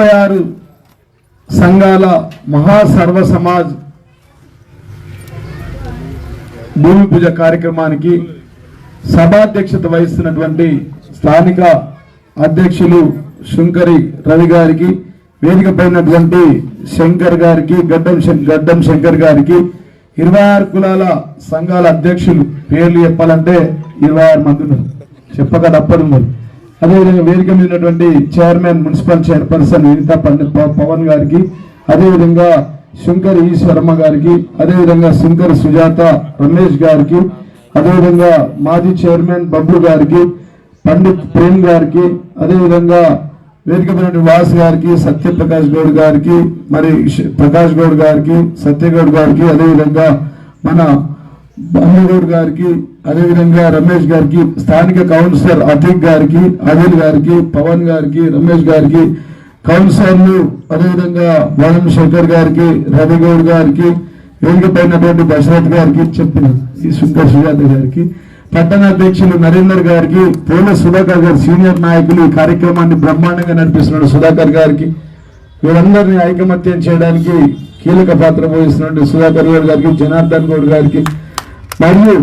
ముప్పై ఆరు సంఘాల మహాసర్వ సమాజ్ భూమి పూజ కార్యక్రమానికి సభాధ్యక్షత వహిస్తున్నటువంటి స్థానిక అధ్యక్షులు శంకరి రవి గారికి వేదిక పైనటువంటి శంకర్ గారికి గడ్డం శం- గడ్డం శంకర్ గారికి ఇరవై ఆరు కులాల సంఘాల అధ్యక్షులు పేర్లు చెప్పాలంటే ఇరవై ఆరు మంది ఉన్నారు. చెప్పక తప్పదు మరి. అదేవిధంగా వేదిక మీద ఉన్నటువంటి chairman municipal chairperson Vinitha Pandit Pavan గారికి అదేవిధంగా శంకర్ ఈశ్వరమ్మ గారికి అదేవిధంగా శంకర్ సుజాత రమేష్ గారికి అదేవిధంగా మాజీ చైర్మన్ బబ్లు గారికి పండిత్ ప్రేమ్ గారికి అదేవిధంగా వేదిక పైన వాస్ గారికి సత్యప్రకాష్ గౌడ్ గారికి మరి ప్రకాష్ గౌడ్ గారికి సత్యగౌడ్ గారికి అదేవిధంగా మన భానుగౌడ్ గారికి అదేవిధంగా రమేష్ గారికి స్థానిక కౌన్సిలర్ అతిక్ గారికి అనిల్ గారికి పవన్ గారికి రమేష్ గారికి కౌన్సిలర్లు అదేవిధంగా వనం శంకర్ గారికి రవిగౌడ్ గారికి వేదిక దశరథ్ గారికి చెప్పిన ఈ శంకర్ సుజాత గారికి పట్టణ అధ్యక్షులు నరేందర్ గారికి పూల సుధాకర్ గారు సీనియర్ నాయకులు ఈ కార్యక్రమాన్ని బ్రహ్మాండంగా నడిపిస్తున్నాడు సుధాకర్ గారికి. వీరందరినీ ఐకమత్యం చేయడానికి కీలక పాత్ర పోషిస్తున్నటువంటి సుధాకర్ గౌడ్ గారికి జనార్దన్ గౌడ్ గారికి మరియు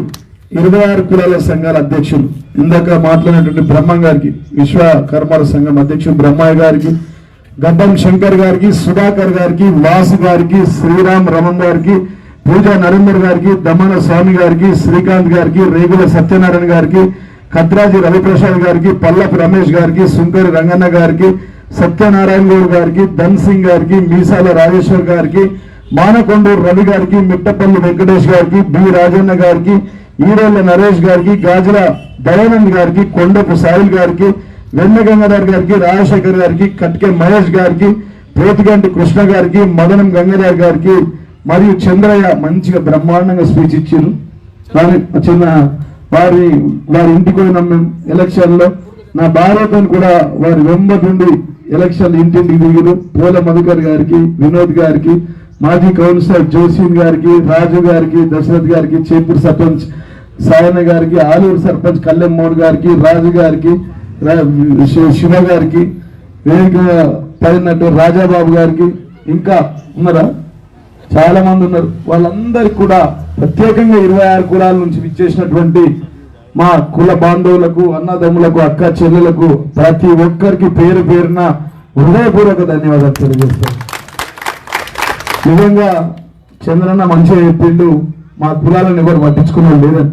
ఇరవై ఆరు కులాల సంఘాల అధ్యక్షులు. ఇందాక మాట్లాడినటువంటి బ్రహ్మం గారికి విశ్వకర్మల సంఘం అధ్యక్షుడు బ్రహ్మయ్య గారికి గడ్డం శంకర్ గారికి సుధాకర్ గారికి వాసు గారికి శ్రీరామ్ రమణ్ గారికి పూజా నరేందర్ గారికి దమన స్వామి గారికి శ్రీకాంత్ గారికి రేగుల సత్యనారాయణ గారికి కద్రాజి రవిప్రసాద్ గారికి పల్లపు రమేష్ గారికి సుంకరి రంగన్న గారికి సత్యనారాయణ గౌడ్ గారికి ధన్ సింగ్ గారికి మీసాల రాజేశ్వర్ గారికి మానకొండూరు రవి గారికి మిట్టపల్లి వెంకటేష్ గారికి బి రాజన్న గారికి ఈరోళ్ళ నరేష్ గారికి గాజుల దయానంద్ గారికి కొండపు సాయిల్ గారికి వెన్న గంగాధర్ గారికి రాజశేఖర్ గారికి కట్కే మహేష్ గారికి పోతిగంటి కృష్ణ గారికి మదనం గంగాధర్ గారికి మరియు చంద్రయ్య మంచిగా బ్రహ్మాండంగా స్పీచ్ ఇచ్చారు. వారి చిన్న వారి వారి ఇంటికి పోయినాం మేము ఎలక్షన్లో. నా భార్యతో కూడా వారి వెంబడి ఎలక్షన్ ఇంటింటికి దిగిరు. పూల మధుకర్ గారికి వినోద్ గారికి మాజీ కౌన్సిలర్ జోసిన్ గారికి రాజు గారికి దశరథ్ గారికి చేపూర్ సర్పంచ్ సాయన గారికి ఆలూరు సర్పంచ్ కల్లెమ్మోడ్ గారికి రాజు గారికి రా- శివ గారికి వేదిక పడినట్టు రాజాబాబు గారికి ఇంకా ఉన్నారా? చాలా మంది ఉన్నారు. వాళ్ళందరికీ కూడా ప్రత్యేకంగా ఇరవై ఆరు కులాల నుంచి విచ్చేసినటువంటి మా కుల బాంధవులకు అన్నదమ్ములకు అక్క చెల్లెలకు ప్రతి ఒక్కరికి పేరు పేరున హృదయపూర్వక ధన్యవాదాలు తెలియజేస్తాను. నిజంగా చంద్రన్న మంచిగా చెప్పిండు మా కులాలను ఎవరు పట్టించుకున్నాడు లేదని.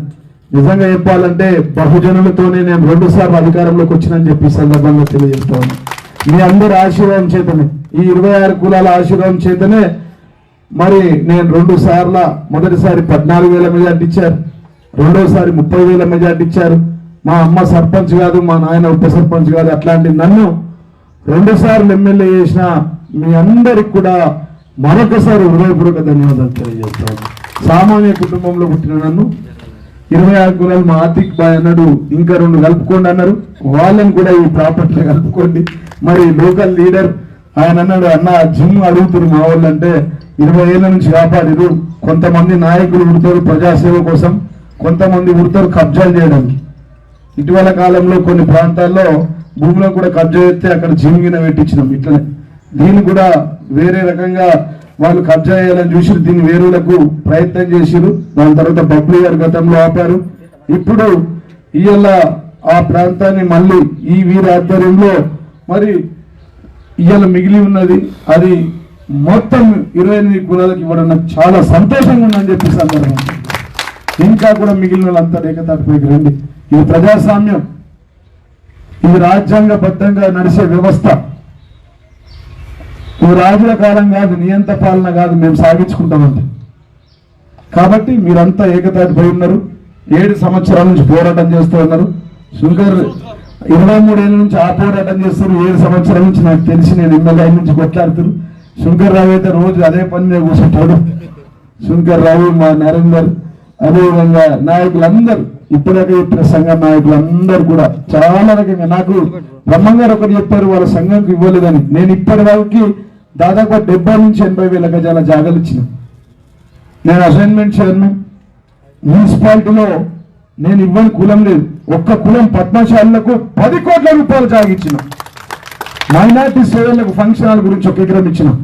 నిజంగా చెప్పాలంటే బహుజనులతోనే నేను రెండు సార్లు అధికారంలోకి వచ్చినని చెప్పి సందర్భంగా తెలియజేస్తాను మీ అందరి ఆశీర్వాదం చేతనే ఈ ఇరవై ఆరు కులాల ఆశీర్వాదం చేతనే మరి నేను రెండు సార్ల మొదటిసారి పద్నాలుగు వేల మెజార్టీ ఇచ్చారు రెండోసారి ముప్పై వేల మెజార్టీ ఇచ్చారు. మా అమ్మ సర్పంచ్ కాదు మా నాయన ఉప సర్పంచ్ కాదు అట్లాంటి నన్ను రెండు సార్లు ఎమ్మెల్యే చేసిన మీ అందరికి కూడా మరొకసారి హృదయపూర్వక ధన్యవాదాలు తెలియజేస్తాను. సామాన్య కుటుంబంలో పుట్టిన నన్ను ఇరవై ఆరు కులాలు మా ఆర్థిక్ బాయ్ అన్నాడు ఇంకా రెండు కలుపుకోండి అన్నారు. వాళ్ళని కూడా ఈ ప్రాపర్టీలో కలుపుకోండి. మరి లోకల్ లీడర్ ఆయన అన్నాడు అన్న జిమ్ అడుగుతున్నారు మా వాళ్ళు అంటే ఇరవై ఏళ్ళ నుంచి కాపాడిరు. కొంతమంది నాయకులు ఉడతారు ప్రజాసేవ కోసం కొంతమంది ఉడతారు కబ్జాలు చేయడానికి. ఇటీవల కాలంలో కొన్ని ప్రాంతాల్లో భూమిలో కూడా కబ్జా చేస్తే అక్కడ జిమ్ గిన పెట్టించినాం ఇట్లనే. దీన్ని కూడా వేరే రకంగా వాళ్ళు కబ్జా చేయాలని చూసి దీన్ని వేరులకు ప్రయత్నం చేసిరు. దాని తర్వాత బబ్లీ గారు గతంలో ఆపారు. ఇప్పుడు ఇవాళ ఆ ప్రాంతాన్ని మళ్ళీ ఈ వీరి ఆధ్వర్యంలో మరి ఇవాళ మిగిలి ఉన్నది అది మొత్తం ఇరవై ఎనిమిది కులాలకు ఇవ్వడం నాకు చాలా సంతోషంగా ఉందని చెప్పి సందర్భం ఇంకా కూడా మిగిలిన వాళ్ళంతా ఏకతాటిపైకి రండి. ఇది ప్రజాస్వామ్యం. ఇది రాజ్యాంగబద్ధంగా నడిచే వ్యవస్థ. నువ్వు రాజుల కాలం కాదు నియంత పాలన కాదు మేము సాగించుకుంటామంటే కాబట్టి మీరంతా ఏకతాటిపై ఉన్నారు. ఏడు సంవత్సరాల నుంచి పోరాటం చేస్తూ ఉన్నారు. శంకర్ ఇరవై మూడేళ్ళ నుంచి ఆ పోరాటం చేస్తారు. ఏడు సంవత్సరాల నుంచి నాకు తెలిసి నేను ఎమ్మెల్యే నుంచి కొట్లాడుతారు. శంకర్ రావు అయితే రోజు అదే పని మీద కూర్చుంటాడు. శంకర్ రావు మా నరేందర్ అదేవిధంగా నాయకులందరూ ఇప్పటికే చెప్పిన సంఘం నాయకులందరూ కూడా చాలా రకంగా నాకు బ్రహ్మంగారు ఒకటి చెప్పారు వాళ్ళ సంఘంకి ఇవ్వలేదని. నేను ఇప్పటి వరకు దాదాపు డెబ్బై నుంచి ఎనభై వేల గజాల జాగాలు ఇచ్చినాం. నేను అసైన్మెంట్ చైర్మన్ మున్సిపాలిటీలో నేను ఇవ్వని కులం లేదు. ఒక్క కులం పద్మశాలకు పది కోట్ల రూపాయలు జాగిచ్చిన. మైనార్టీ సేవలకు ఫంక్షన్ హాల్ గురించి ఒక ఎకరం ఇచ్చినాం.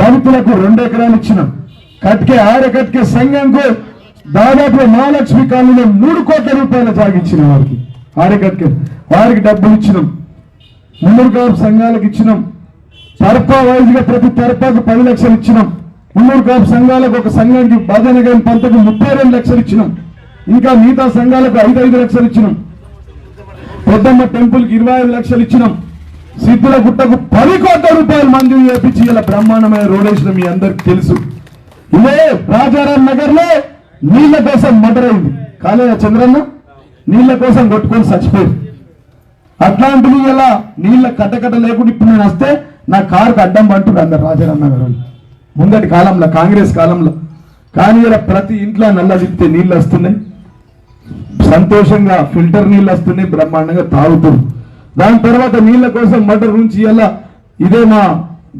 దళితులకు రెండు ఎకరాలు ఇచ్చినాం. కట్కే ఆర కట్కే సంఘంకు దాదాపు మహాలక్ష్మి కాలనీలో మూడు కోట్ల రూపాయలు జాగిచ్చిన వారికి. ఆరకట్కే వారికి డబ్బులు ఇచ్చినాం. మున్నూరు సంఘాలకు ఇచ్చినాం. తరపా వైజ్గా ప్రతి తరపాకు పది లక్షలు ఇచ్చినాం. మున్నూరు కాపు సంఘాలకు ఒక సంఘానికి భజన పంతకు ముప్పై రెండు లక్షలు ఇచ్చినాం. ఇంకా మిగతా సంఘాలకు ఐదు ఐదు లక్షలు ఇచ్చినాం. పెద్దమ్మ టెంపుల్కి ఇరవై ఐదు లక్షలు ఇచ్చినాం. సిద్ధుల గుట్టకు పది కోట్ల రూపాయలు మంజూరు చేపించి ఇలా బ్రహ్మాండమైన రోడ్ వేసిన మీ అందరికి తెలుసు. ఇదే రాజారాం నగర్లో నీళ్ళ కోసం మటరైంది. కాలేదా చంద్రన్న? నీళ్ళ కోసం కొట్టుకొని చచ్చిపోయింది. అట్లాంటివి ఇలా నీళ్ళ కట్టకట్ట లేకుండా ఇప్పుడు నేను వస్తే నా కారుకు అడ్డం పంటుడు అందరు రాజారాం నగర్ ముందటి కాలంలో కాంగ్రెస్ కాలంలో. కానీ ఇలా ప్రతి ఇంట్లో నల్ల తిప్పితే నీళ్ళు వస్తున్నాయి. సంతోషంగా ఫిల్టర్ నీళ్ళు వస్తున్నాయి బ్రహ్మాండంగా తాగుతుంది దాని తర్వాత నీళ్ళ కోసం మటర్ నుంచి ఇలా ఇదే మా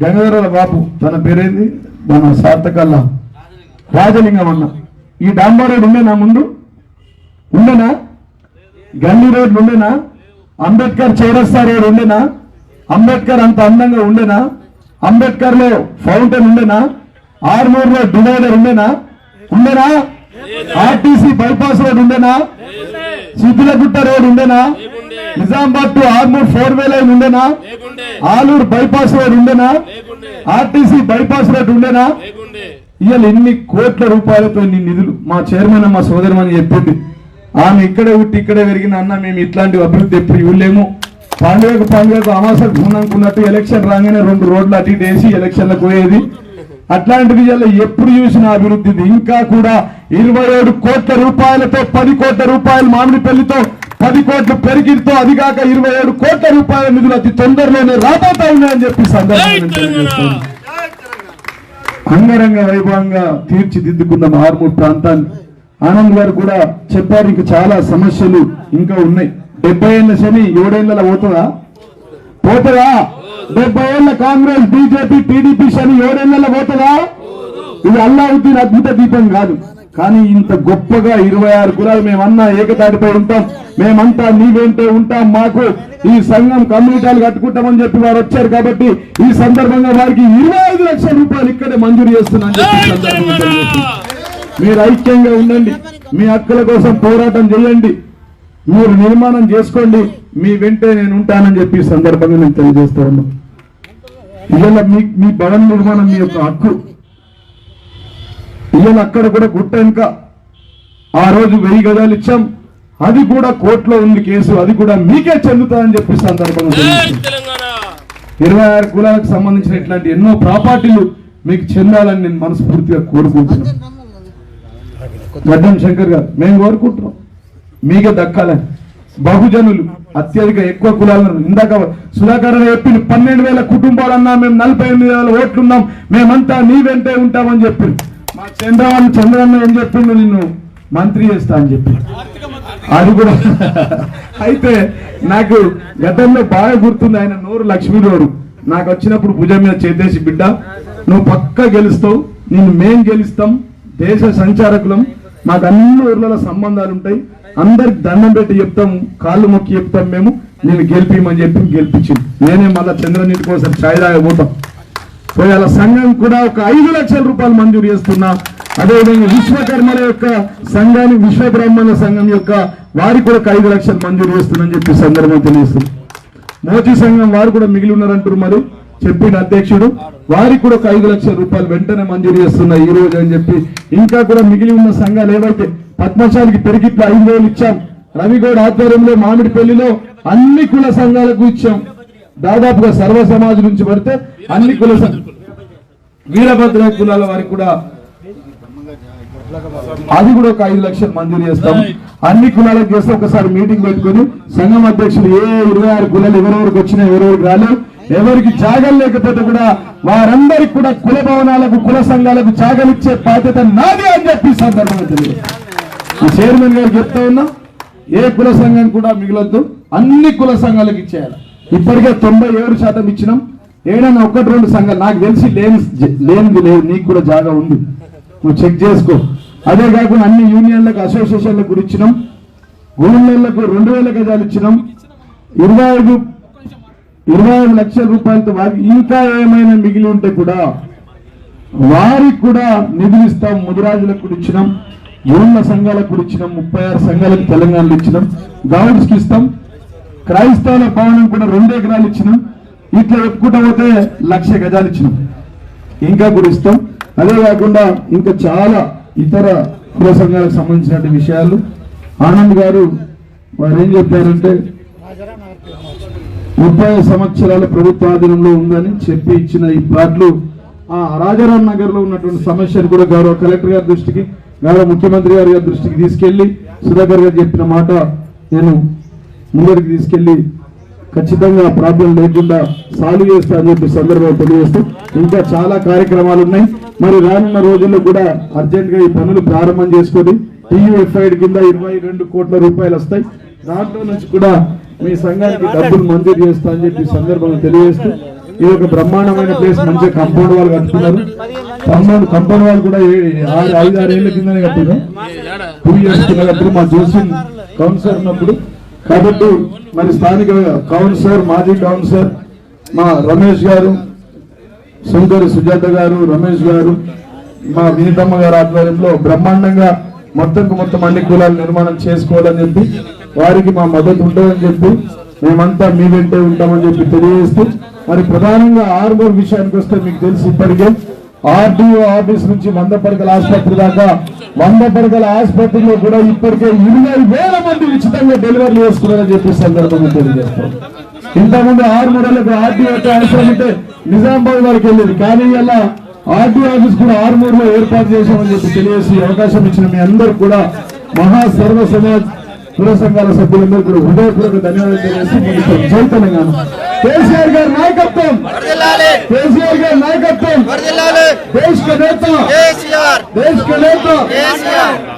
గంగాధర బాబు తన పేరేంది? మన సార్థకల్లా. రాజలింగం అన్న. ఈ డాంబా రోడ్ ఉండేనా ముందు? ఉండేనా? గల్లీ రోడ్ ఉండేనా? అంబేద్కర్ చౌరస్తా రోడ్ ఉండేనా? అంబేద్కర్ అంత అందంగా ఉండేనా? అంబేద్కర్లో ఫౌంటైన్ ఉండేనా? ఆర్మూర్లో డివైడర్ ఉండేనా? ఉండేనా? ఆర్టీసీ బైపాస్ రోడ్ ఉండేనా? సిద్దులగుట్ట రోడ్ ఉండేనా? Nizamabad to Armoor four way lane ఉండేనా? ఆలూరు బైపాస్ రోడ్ ఉండేనా? ఆర్టీసీ బైపాస్ రోడ్ ఉండేనా? ఇవాళ ఎన్ని కోట్ల రూపాయలతో ఇన్ని నిధులు. మా చైర్మన్ మా సోదరమని చెప్పింది. ఆమె ఇక్కడే ఉట్టి ఇక్కడే పెరిగిన అన్న మేము ఇట్లాంటి అభివృద్ధి ఎప్పుడు ఇవ్వలేము పండుగకు పండుగకు అమాసకు గుణనుకున్నట్టు ఎలక్షన్ రాగానే రెండు రోడ్లు అటు వేసి ఎలక్షన్లకు పోయేది అట్లాంటిది ఇవాళ ఎప్పుడు చూసిన అభివృద్ధి ఇది. ఇంకా కూడా ఇరవై ఏడు కోట్ల రూపాయలతో పది కోట్ల రూపాయలు మామిడి పెళ్ళితో పది కోట్ల పెరిగితో అది కాక ఇరవై ఏడు కోట్ల రూపాయల నిధులు అతి తొందరలోనే రాబోతా ఉన్నాయని చెప్పి సందర్భంగా. అంగరంగ వైభవంగా తీర్చిదిద్దుకున్న ఆర్మూర్ ప్రాంతాన్ని ఆనంద్ గారు కూడా చెప్పారు ఇంకా చాలా సమస్యలు ఇంకా ఉన్నాయి డెబ్బై ఏళ్ళ శని ఏడేళ్ళ పోతుందా? పోతుందా? డెబ్బై ఏళ్ళ కాంగ్రెస్ బీజేపీ టీడీపీ శని ఏడేళ్ళ పోతుందా? ఇది అల్లావుద్దీన్ అద్భుత దీపం కాదు. కానీ ఇంత గొప్పగా ఇరవై ఆరు కులాలు మేమన్నా ఏకతాటిపై ఉంటాం. మేమంతా నీవేంటే ఉంటాం మాకు. ఈ సంఘం కమ్యూనిటీలు కట్టుకుంటామని చెప్పి వారు వచ్చారు కాబట్టి ఈ సందర్భంగా వారికి ఇరవై ఐదు లక్షల రూపాయలు ఇక్కడే మంజూరు చేస్తున్నాను చెప్పి మీరు ఐక్యంగా ఉండండి. మీ హక్కుల కోసం పోరాటం చేయండి. మీరు నిర్మాణం చేసుకోండి. మీ వెంటే నేను ఉంటానని చెప్పి ఈ సందర్భంగా నేను తెలియజేస్తా ఉన్నాను ఇవాళ మీ మీ భవన నిర్మాణం మీ యొక్క హక్కు. ఇవాళ అక్కడ కూడా గుట్ట వెనుక ఆ రోజు వెయ్యి గదాలు ఇచ్చాం. అది కూడా కోర్టులో ఉంది కేసు. అది కూడా మీకే చెందుతాదని చెప్పి సందర్భంగా ఇరవై ఆరు కులాలకు సంబంధించిన ఇట్లాంటి ఎన్నో ప్రాపర్టీలు మీకు చెందాలని నేను మనస్ఫూర్తిగా కోరుకుంటున్నాను గడ్డం శంకర్ గారు మేము కోరుకుంటున్నాం. మీకే దక్కాలని బహుజనులు అత్యధిక ఎక్కువ కులాలను ఇందాక సుధాకర్ గారు పన్నెండు వేల కుటుంబాలన్నా మేము నలభై ఎనిమిది వేల ఓట్లున్నాం మేమంతా నీ వెంటే ఉంటామని చెప్పి మా చంద్రబాబు చంద్రన్న ఏం చెప్పిండు నిన్ను? మంత్రి చేస్తా అని చెప్పి అది కూడా అయితే నాకు గతంలో బాగా గుర్తుంది ఆయన నోరు లక్ష్మీ లక్ష్మీనోరు నాకు వచ్చినప్పుడు భుజం మీద చేతేసి బిడ్డ నువ్వు పక్క గెలుస్తావు నిన్ను మేం గెలుస్తాం దేశ సంచారకులం మాకు అన్ని ఊర్లలో సంబంధాలు ఉంటాయి అందరికి దండం పెట్టి చెప్తాం కాళ్ళు మొక్కి చెప్తాం మేము. నేను గెలిపిమని చెప్పి గెలిపించింది. నేనే మళ్ళీ చంద్రనీటి కోసం ఛాయ్ తాగబోతాం పోయాల సంఘం కూడా ఒక ఐదు లక్షల రూపాయలు మంజూరు చేస్తున్నా. అదేవిధంగా విశ్వకర్మల యొక్క సంఘాన్ని విశ్వ బ్రాహ్మణ సంఘం యొక్క వారికి కూడా ఒక ఐదు లక్షలు మంజూరు చేస్తుందని చెప్పి సందర్భం తెలియస్తుంది మోచీ సంఘం వారు కూడా మిగిలి ఉన్నారంటారు మరి. చెప్పిన అధ్యక్షుడు వారికి కూడా ఒక ఐదు లక్షల రూపాయలు వెంటనే మంజూరు చేస్తున్నా ఈ రోజు అని చెప్పి. ఇంకా కూడా మిగిలి ఉన్న సంఘాలు ఏవైతే పద్మశాలికి పెరిగిట్లు ఐదు వేలు ఇచ్చాం. రవిగౌడ్ ఆధ్వర్యంలో మామిడి పెళ్ళిలో అన్ని కుల సంఘాలకు ఇచ్చాం. దాదాపుగా సర్వ సమాజం నుంచి పడితే అన్ని కుల వీరభద్ర కులాల వారికి కూడా అది కూడా ఒక ఐదు లక్షలు మంజూరు చేస్తాం. అన్ని కులాలకు చేస్తే ఒకసారి మీటింగ్ పెట్టుకొని సంఘం అధ్యక్షులు ఏ ఇరవై ఆరు కులాలు ఎవరెవరికి వచ్చినా ఎవరెవరికి రాలేదు. ఎవరికి జాగలు లేకపోతే కూడా వారందరికి కూడా కుల భవనాలకు కుల సంఘాలకు జాగలిచ్చే బాధ్యత నాది అని చెప్పి సందర్భంగా తెలియదు చైర్మన్ గారు చెప్తా ఉన్నా ఏ కుల సంఘం కూడా మిగలొద్దు. అన్ని కుల సంఘాలకు ఇచ్చేయాలి. ఇప్పటికే తొంభై ఏడు శాతం ఇచ్చినాం. ఏడైనా ఒకటి రెండు సంఘాలు. నాకు తెలిసి లేని లేనిది లేదు. నీకు కూడా జాగా ఉంది. నువ్వు చెక్ చేసుకో. అదే కాకుండా అన్ని యూనియన్లకు అసోసియేషన్లకు కూడా ఇచ్చినాం. గురువులకు రెండు వేల గజాలు ఇచ్చినాం. ఇరవై ఐదు ఇరవై ఐదు లక్షల రూపాయలతో వారికి ఇంకా ఏమైనా మిగిలి ఉంటే కూడా వారికి కూడా నిధులు ఇస్తాం. ముదిరాజులకు కూడా ఇచ్చినాం. ఊళ్ళ సంఘాలకు కూడా ఇచ్చినాం ముప్పై ఆరు సంఘాలకు తెలంగాణలో ఇచ్చినాం. గౌడ్స్ ఇస్తాం. క్రైస్తవుల భవనం కూడా రెండు ఎకరాలు ఇచ్చినాం. ఇట్లా చెప్పుకుంటా పోతే లక్ష గజాలు ఇచ్చినాం. ఇంకా కూడా ఇస్తాం. అదే కాకుండా ఇంకా చాలా ఇతర కుల సంఘాలకు విషయాలు. ఆనంద్ గారు వారు ఏం చెప్పారంటే ముప్పై సంవత్సరాల ప్రభుత్వ ఆధీనంలో ఉందని చెప్పి ఇచ్చిన ఈ ప్లాట్లు ఆ రాజారాం నగర్లో ఉన్నటువంటి సమస్యను కూడా గౌరవ కలెక్టర్ గారి దృష్టికి గౌరవ ముఖ్యమంత్రి గారి దృష్టికి తీసుకెళ్ళి సుధాకర్ గారు చెప్పిన మాట నేను ముందరికి తీసుకెళ్ళి ఖచ్చితంగా ప్రాబ్లం లేకుండా సాల్వ్ చేస్తా అని చెప్పి సందర్భంగా తెలియజేస్తూ ఇంకా చాలా కార్యక్రమాలు ఉన్నాయి. మరి రానున్న రోజుల్లో కూడా అర్జెంట్గా ఈ పనులు ప్రారంభం చేసుకొని టీయూఎఫ్ఐడి కింద ఇరవై రెండు కోట్ల రూపాయలు వస్తాయి. దాంట్లో నుంచి కూడా మీ సంఘానికి డబ్బులు మంజూరు చేస్తా అని చెప్పి సందర్భంగా తెలియజేస్తూ ఇది ఒక బ్రహ్మాండమైన ప్లేస్ మంచిగా కంపౌండ్ వాళ్ళు కట్టుకున్నారు. కంపౌండ్ కంపౌండ్ వాళ్ళు కూడా ఐదు ఆరు ఏళ్ళ కిందనే కట్టినారు టూ ఇయర్స్ కింద కట్టారు మా జోసి కౌన్సిలర్ ఉన్నప్పుడు కాబట్టి మరి స్థానిక కౌన్సిలర్ మాజీ కౌన్సిలర్ మా రమేష్ గారు శంకర్ సుజాత గారు రమేష్ గారు మా వినీతమ్మ గారి ఆధ్వర్యంలో బ్రహ్మాండంగా మొత్తంకు మొత్తం అన్ని కులాలు నిర్మాణం చేసుకోవాలని చెప్పి వారికి మా మద్దతు ఉంటుందని చెప్పి మేమంతా మీ వెంటే ఉంటామని చెప్పి తెలియజేస్తూ మరి ప్రధానంగా ఆర్మూర్ విషయానికి వస్తే మీకు తెలిసి ఇప్పటికే ఆర్డీఓ ఆఫీస్ నుంచి వంద పడకల ఆసుపత్రి దాకా వంద పడకల ఆసుపత్రిలో కూడా ఇప్పటికే ఇరవై వేల మంది ఉచితంగా డెలివరీ చేస్తున్నారని చెప్పి సందర్భంగా తెలియజేస్తాం. ఇంతకుముందు ఆరు మూడలకు ఆర్టీఓ అవసరం ఉంటే నిజామాబాద్ వరకు వెళ్ళేది. కానీ ఇలా ఆర్టీఓ ఆఫీస్ కూడా ఆరుమూరులో ఏర్పాటు చేశామని చెప్పి తెలియజేసి అవకాశం ఇచ్చిన మీ అందరు కూడా మహా సర్వ సమాజ్ కుల సంఘాల సభ్యులందరూ కూడా హృదయపూర్వక ధన్యవాదాలు తెలియజేసి. జై తెలంగాణ. కేసీఆర్ గారి నాయకత్వం. కేసీఆర్ గారి నాయకత్వం. దేశ్ నేత. దేశ్ నేత.